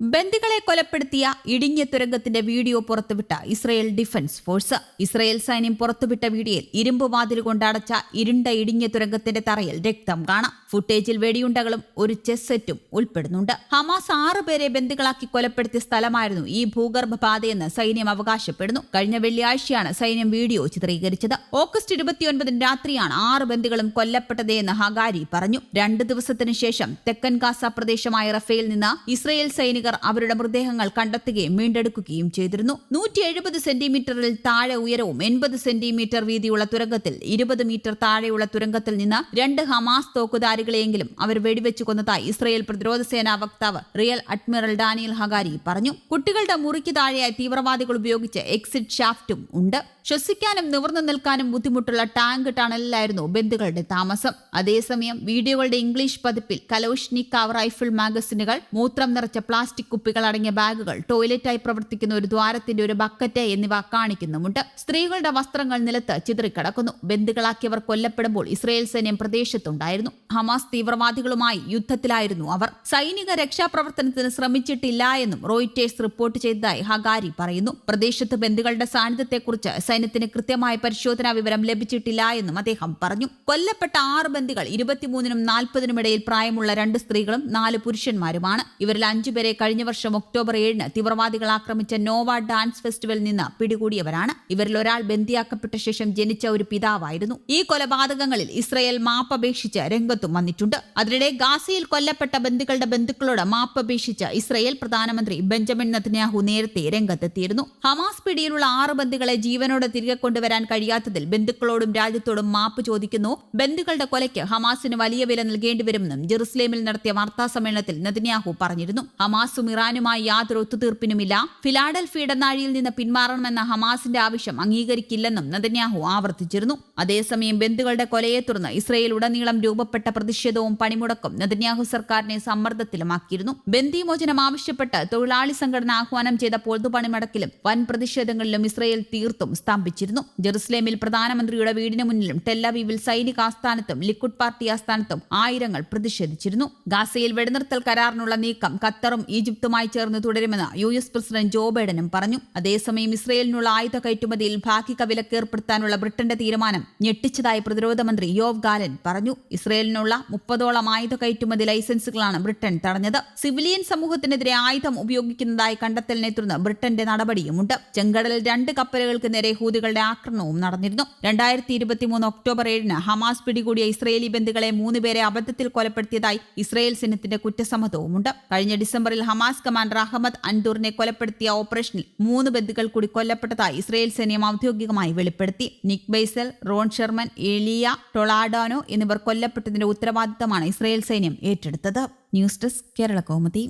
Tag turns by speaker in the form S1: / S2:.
S1: ബന്ദികളെ കൊലപ്പെടുത്തിയ ഇടിഞ്ഞ തുരങ്കത്തിന്റെ വീഡിയോ പുറത്തുവിട്ട ഇസ്രയേൽ ഡിഫൻസ് ഫോഴ്സ്. ഇസ്രയേൽ സൈന്യം പുറത്തുവിട്ട വീഡിയോയിൽ ഇരുമ്പ് വാതിൽ കൊണ്ടടച്ച ഇരുണ്ട ഇടിഞ്ഞ തുരങ്കത്തിന്റെ തറയിൽ രക്തം കാണാം. ഫുട്ടേജിൽ വെടിയുണ്ടകളും ഒരു ചെസ് സെറ്റും ഉൾപ്പെടുന്നുണ്ട്. ഹമാസ് ആറ് പേരെ ബന്ദികളാക്കി കൊലപ്പെടുത്തിയ സ്ഥലമായിരുന്നു ഈ ഭൂഗർഭ പാതയെന്ന് സൈന്യം അവകാശപ്പെടുന്നു. കഴിഞ്ഞ വെള്ളിയാഴ്ചയാണ് സൈന്യം വീഡിയോ ചിത്രീകരിച്ചത്. ഓഗസ്റ്റ് ഇരുപത്തിയൊൻപതിന് രാത്രിയാണ് ആറ് ബന്ദികളും കൊല്ലപ്പെട്ടതെന്ന് ഹഗാരി പറഞ്ഞു. രണ്ട് ദിവസത്തിനു ശേഷം തെക്കൻ ഗാസ പ്രദേശമായ റഫേൽ നിന്ന് ഇസ്രയേൽ സൈനികർ അവരുടെ മൃതദേഹങ്ങൾ കണ്ടെത്തുകയും വീണ്ടെടുക്കുകയും ചെയ്തിരുന്നു. നൂറ്റി എഴുപത് സെന്റിമീറ്ററിൽ താഴെ ഉയരവും എൺപത് സെന്റിമീറ്റർ വീതിയുള്ള തുരങ്കത്തിൽ ഇരുപത് മീറ്റർ താഴെയുള്ള തുരങ്കത്തിൽ നിന്ന് രണ്ട് ഹമാസ് തോക്കുധാരികളെയെങ്കിലും അവർ വെടിവെച്ചു കൊന്നതായി ഇസ്രയേൽ പ്രതിരോധ സേനാ വക്താവ് റിയൽ അഡ്മിറൽ ഡാനിയൽ ഹഗാരി പറഞ്ഞു. കുട്ടികളുടെ മുറിക്ക് താഴെയായി തീവ്രവാദികൾ ഉപയോഗിച്ച് എക്സിറ്റ് ഷാഫ്റ്റും ഉണ്ട്. ശ്വസിക്കാനും നിവർന്നു നിൽക്കാനും ബുദ്ധിമുട്ടുള്ള ടാങ്ക് ടണലിലായിരുന്നു ബന്ധുക്കളുടെ താമസം. അതേസമയം വീഡിയോകളുടെ ഇംഗ്ലീഷ് പതിപ്പിൽ കലോഷ്നിക്കാവ് റൈഫിൾ മാഗസിനുകൾ മൂത്രം നിറച്ച പ്ലാസ്റ്റിക് കുപ്പികൾ അടങ്ങിയ ബാഗുകൾ ടോയ്ലറ്റായി പ്രവർത്തിക്കുന്ന ഒരു ദ്വാരത്തിന്റെ ഒരു ബക്കറ്റ് എന്നിവ കാണിക്കുന്നുമുണ്ട്. സ്ത്രീകളുടെ വസ്ത്രങ്ങൾ നിലത്ത് ചിതറിക്കിടക്കുന്നു. ബന്ധുക്കളാക്കിയവർ കൊല്ലപ്പെടുമ്പോൾ ഇസ്രയേൽ സൈന്യം പ്രദേശത്തുണ്ടായിരുന്നു. ഹമാസ് തീവ്രവാദികളുമായി യുദ്ധത്തിലായിരുന്നു അവർ. സൈനിക രക്ഷാപ്രവർത്തനത്തിന് ശ്രമിച്ചിട്ടില്ല എന്നും റോയിറ്റേഴ്സ് റിപ്പോർട്ട് ചെയ്തതായി ഹഗാരി പറയുന്നു. പ്രദേശത്ത് ബന്ധുക്കളുടെ സാന്നിധ്യത്തെക്കുറിച്ച് സൈന്യത്തിന് കൃത്യമായ പരിശോധനാ വിവരം ലഭിച്ചിട്ടില്ല എന്നും അദ്ദേഹം പറഞ്ഞു. കൊല്ലപ്പെട്ട ആറ് ബന്ധുകൾ ഇരുപത്തിമൂന്നിനും നാൽപ്പതിനും ഇടയിൽ പ്രായമുള്ള രണ്ട് സ്ത്രീകളും നാല് പുരുഷന്മാരുമാണ്. ഇവരിൽ അഞ്ചുപേരെ വർഷം ഒക്ടോബർ ഏഴിന് തീവ്രവാദികൾ ആക്രമിച്ച നോവ ഡാൻസ് ഫെസ്റ്റിവലിൽ നിന്ന് പിടികൂടിയവരാണ്. ഇവരിൽ ഒരാൾ ബന്ദിയാക്കപ്പെട്ട ശേഷം ജനിച്ച ഒരു പിതാവായിരുന്നു. ഈ കൊലപാതകങ്ങളിൽ ഇസ്രയേൽ മാപ്പപേക്ഷിച്ച് രംഗത്തും വന്നിട്ടുണ്ട്. അതിനിടെ ഗാസയിൽ കൊല്ലപ്പെട്ട ബന്ധുക്കളുടെ ബന്ധുക്കളോട് മാപ്പപേക്ഷിച്ച് ഇസ്രയേൽ പ്രധാനമന്ത്രി ബെഞ്ചമിൻ നത്ന്യാഹു നേരത്തെ രംഗത്തെത്തിയിരുന്നു. ഹമാസ് പിടിയിലുള്ള ആറ് ബന്ധുക്കളെ ജീവനോടെ തിരികെ കൊണ്ടുവരാൻ കഴിയാത്തതിൽ ബന്ധുക്കളോടും രാജ്യത്തോടും മാപ്പ് ചോദിക്കുന്നു. ബന്ധുക്കളുടെ കൊലയ്ക്ക് ഹമാസിന് വലിയ വില നൽകേണ്ടിവരുമെന്നും ജെറുസലേമിൽ നടത്തിയ വാർത്താ സമ്മേളനത്തിൽ നത്ന്യാഹു പറഞ്ഞിരുന്നു. ഹമാസും ഇറാനുമായി യാതൊരു ഒത്തുതീർപ്പിനുമില്ല. ഫിലാഡൽഫി ഇടനാഴിയിൽ നിന്ന് പിന്മാറണമെന്ന ഹമാസിന്റെ ആവശ്യം അംഗീകരിക്കില്ലെന്നും നദന്യാഹു ആവർത്തിച്ചിരുന്നു. അതേസമയം ബന്ധുക്കളുടെ കൊലയെ തുടർന്ന് ഇസ്രയേൽ ഉടനീളം രൂപപ്പെട്ട പ്രതിഷേധവും പണിമുടക്കും നദന്യാഹു സർക്കാരിനെ സമ്മർദ്ദത്തിലുമാക്കിയിരുന്നു. ബന്ദിമോചനം ആവശ്യപ്പെട്ട് തൊഴിലാളി സംഘടന ആഹ്വാനം ചെയ്ത പൊതുപണിമുടക്കിലും വൻ പ്രതിഷേധങ്ങളിലും ഇസ്രയേൽ തീർത്തും സ്തംഭിച്ചിരുന്നു. ജെറുസലേമിൽ പ്രധാനമന്ത്രിയുടെ വീടിന് മുന്നിലും ടെല്ലവീവിൽ സൈനിക ആസ്ഥാനത്തും ലിക്വിഡ് പാർട്ടി ആസ്ഥാനത്തും ആയിരങ്ങൾ പ്രതിഷേധിച്ചിരുന്നു. ഗാസയിൽ വെടിനിർത്തൽ കരാറിനുള്ള നീക്കം ഖത്തറും ഈജിപ്തുമായി ചേർന്ന് തുടരുമെന്ന് യു എസ് പ്രസിഡന്റ് ജോ ബൈഡനും പറഞ്ഞു. അതേസമയം ഇസ്രയേലിനുള്ള ആയുധ കയറ്റുമതിയിൽ ഭാഗിക വിലക്ക് ഏർപ്പെടുത്താനുള്ള ബ്രിട്ടന്റെ തീരുമാനം ഞെട്ടിച്ചതായി പ്രതിരോധ മന്ത്രി യോവ് ഗാലൻ പറഞ്ഞു. ഇസ്രയേലിനുള്ള മുപ്പതോളം ആയുധ കയറ്റുമതി ലൈസൻസുകളാണ് ബ്രിട്ടൻ തടഞ്ഞത്. സിവിലിയൻ സമൂഹത്തിനെതിരെ ആയുധം ഉപയോഗിക്കുന്നതായി കണ്ടെത്തലിനെ തുടർന്ന് ബ്രിട്ടന്റെ നടപടിയുമുണ്ട്. ചെങ്കടലിൽ രണ്ട് കപ്പലുകൾക്ക് നേരെ ഹൂതികളുടെ ആക്രമണവും നടന്നിരുന്നു. രണ്ടായിരത്തി ഇരുപത്തിമൂന്ന് ഒക്ടോബർ ഏഴിന് ഹമാസ് പിടികൂടിയ ഇസ്രയേലി ബന്ധുക്കളെ മൂന്നുപേരെ അബദ്ധത്തിൽ കൊലപ്പെടുത്തിയതായി ഇസ്രയേൽ സൈന്യത്തിന്റെ കുറ്റസമ്മതവുമുണ്ട്. കഴിഞ്ഞ ഡിസംബറിൽ ഹമാസ് കമാൻഡർ അഹമ്മദ് അൻഡൂറിനെ കൊലപ്പെടുത്തിയ ഓപ്പറേഷനിൽ മൂന്ന് ബന്ധുക്കൾ കൂടി കൊല്ലപ്പെട്ടതായി ഇസ്രയേൽ സൈന്യം ഔദ്യോഗികമായി വെളിപ്പെടുത്തി. Nik Beizer Ron Sherman Elia Toledano എന്നിവർ കൊല്ലപ്പെട്ടതിന്റെ ഉത്തരവാദിത്തമാണ് ഇസ്രയേൽ സൈന്യം ഏറ്റെടുത്തത്. News desk Kerala Kaumudi.